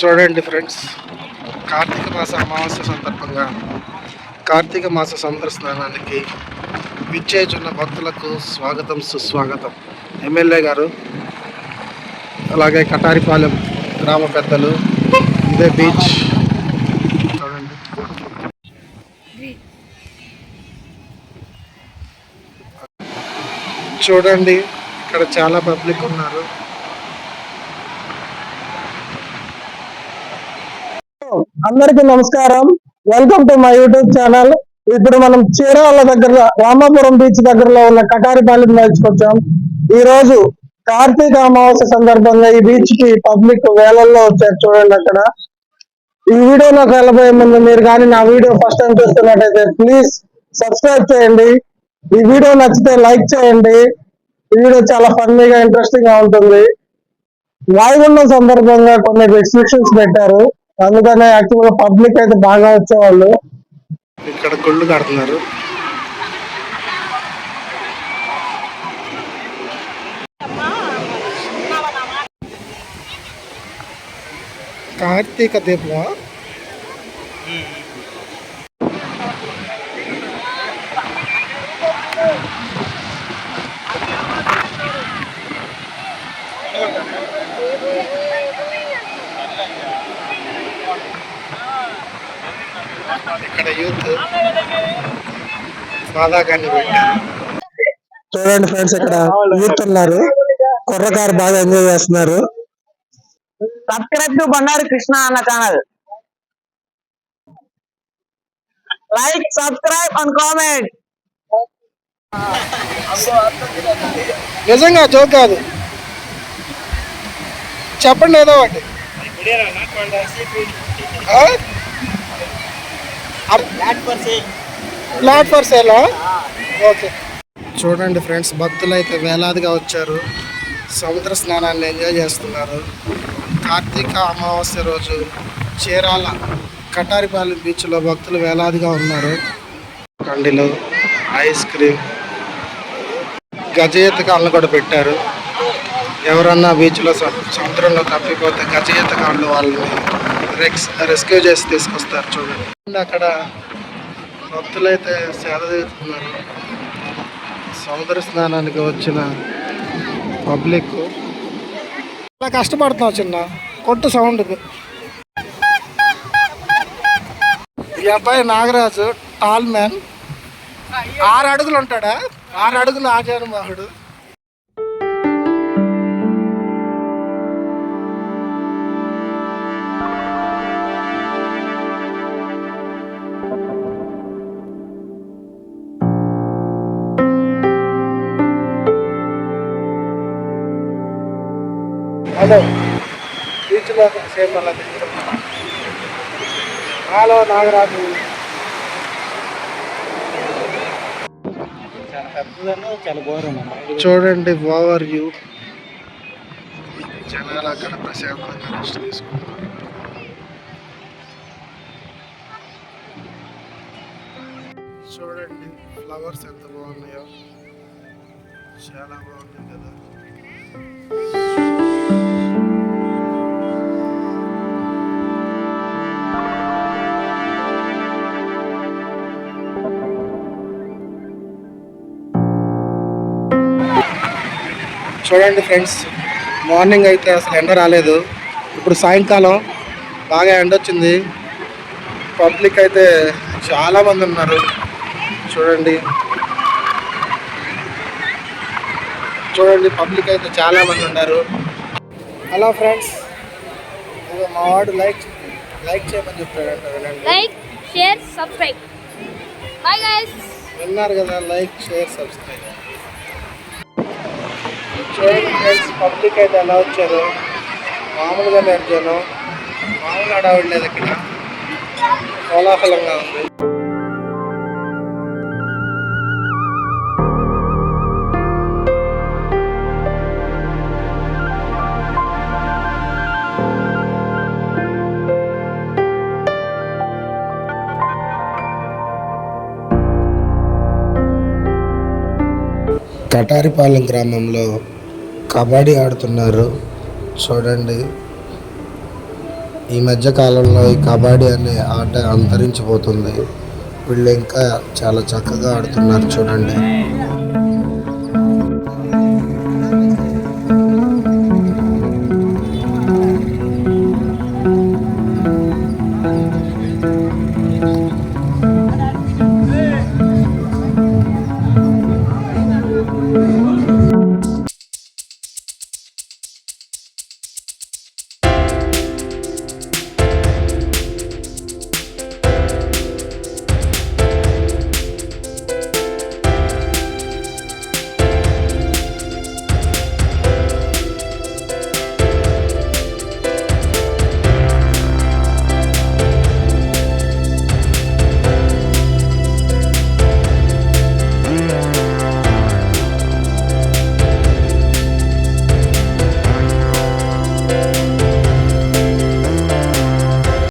చూడండి ఫ్రెండ్స్. కార్తీక మాస అమావాస్య సందర్భంగా కార్తీక మాస సముద్ర స్నానానికి విచ్చేచున్న భక్తులకు స్వాగతం సుస్వాగతం. ఎమ్మెల్యే గారు అలాగే కటారిపాలెం గ్రామ పెద్దలు ఇదే బీచ్. చూడండి చూడండి ఇక్కడ చాలా పబ్లిక్ ఉన్నారు. అందరికి నమస్కారం. Welcome to my YouTube channel ఇప్పుడు మనం చీరాల దగ్గర రామాపురం బీచ్ దగ్గరలో ఉన్న కటారిపాలెం నేర్చుకొచ్చాం. ఈ రోజు కార్తీక అమావాస్య సందర్భంగా ఈ బీచ్కి పబ్లిక్ వేలల్లో వచ్చారు చూడండి అక్కడ. ఈ వీడియోలోకి వెళ్ళబోయే ముందు మీరు కానీ నా వీడియో ఫస్ట్ టైం చూస్తున్నట్టయితే ప్లీజ్ సబ్స్క్రైబ్ చేయండి. ఈ వీడియో నచ్చితే లైక్ చేయండి. ఈ వీడియో చాలా ఫన్నీగా ఇంట్రెస్టింగ్గా ఉంటుంది. వాయుగుండం సందర్భంగా కొన్ని రెస్ట్రిక్షన్స్ పెట్టారు. అందుకనే యాక్చువల్గా పబ్లిక్ అయితే బాగా వచ్చేవాళ్ళు. ఇక్కడ కొళ్ళు కడుతున్నారు. కార్తీక దీపమా? ఇక్కడ యూత్ బాధాకాన్ని పెట్టారు. చూడండి ఫ్రెండ్స్ ఇక్కడ యూత్ ఉన్నారు. కుర్రకారు బాగా ఎంజాయ్ చేస్తున్నారు. Subscribe to Bandaru Krishna Anna channel like subscribe and comment నిజంగా జోక్ కాదు. చెప్పండి ఏదో ఒకటి. ప్లాట్ ఫర్ సేలా ఓకే చూడండి ఫ్రెండ్స్ భక్తులు అయితే వేలాదిగా వచ్చారు. సముద్ర స్నానాన్ని ఎంజాయ్ చేస్తున్నారు. కార్తీక అమావాస్య రోజు చీరాల కటారిపాలెం బీచ్లో భక్తులు వేలాదిగా ఉన్నారు. కండిలో ఐస్ క్రీమ్ గజ ఈతకాలను కూడా పెట్టారు. ఎవరన్నా బీచ్లో స- సముద్రంలో తప్పిపోతే గజయత కాళ్ళు వాళ్ళని రెక్స్ రెస్క్యూ చేసి తీసుకొస్తారు చూడండి. అక్కడ భక్తులు అయితే సేద తీరుతున్నారు సముద్ర స్నానానికి వచ్చిన పబ్లిక్. చాలా కష్టపడుతున్నావు చిన్న. కొట్టు సౌండ్ ఈ అబ్బాయి నాగరాజు టాల్ మ్యాన్ ఆరు అడుగులు ఉంటాడా? ఆరు అడుగులు ఆచారమాహుడు హలో. బీచ్లో సేపు అలా హలో నాగరాజు. చూడండి ఓవర్ వ్యూ. జనాలు అక్కడ ప్రశాంతంగా రెస్ట్ తీసుకుంటారు. చూడండి ఫ్లవర్స్ ఎంత బాగున్నాయో. చాలా బాగున్నాయి కదా. చూడండి ఫ్రెండ్స్ మార్నింగ్ అయితే అసలు ఎండ రాలేదు. ఇప్పుడు సాయంకాలం బాగా ఎండ వచ్చింది. పబ్లిక్ అయితే చాలా మంది ఉన్నారు. చూడండి. చూడండి పబ్లిక్ అయితే చాలా మంది ఉన్నారు. హలో ఫ్రెండ్స్ మా వాడు లైక్ లైక్ చేయమని చెప్పాడంట వినండి. guys. విన్నారు కదా లైక్ షేర్ సబ్స్క్రైబ్. చూడండి ఫ్రెండ్స్ పబ్లిక్ అయితే ఎలా వచ్చారు? మామూలుగా నడిచాను మామూలు హడావిడి లేదు ఇక్కడ. కోలాహలంగా ఉంది. కటారిపాలెం గ్రామంలో కబడ్డీ ఆడుతున్నారు. చూడండి. ఈ మధ్య కాలంలో ఈ కబడ్డీ అనే ఆట అంతరించిపోతుంది. వీళ్ళు ఇంకా చాలా చక్కగా ఆడుతున్నారు. చూడండి.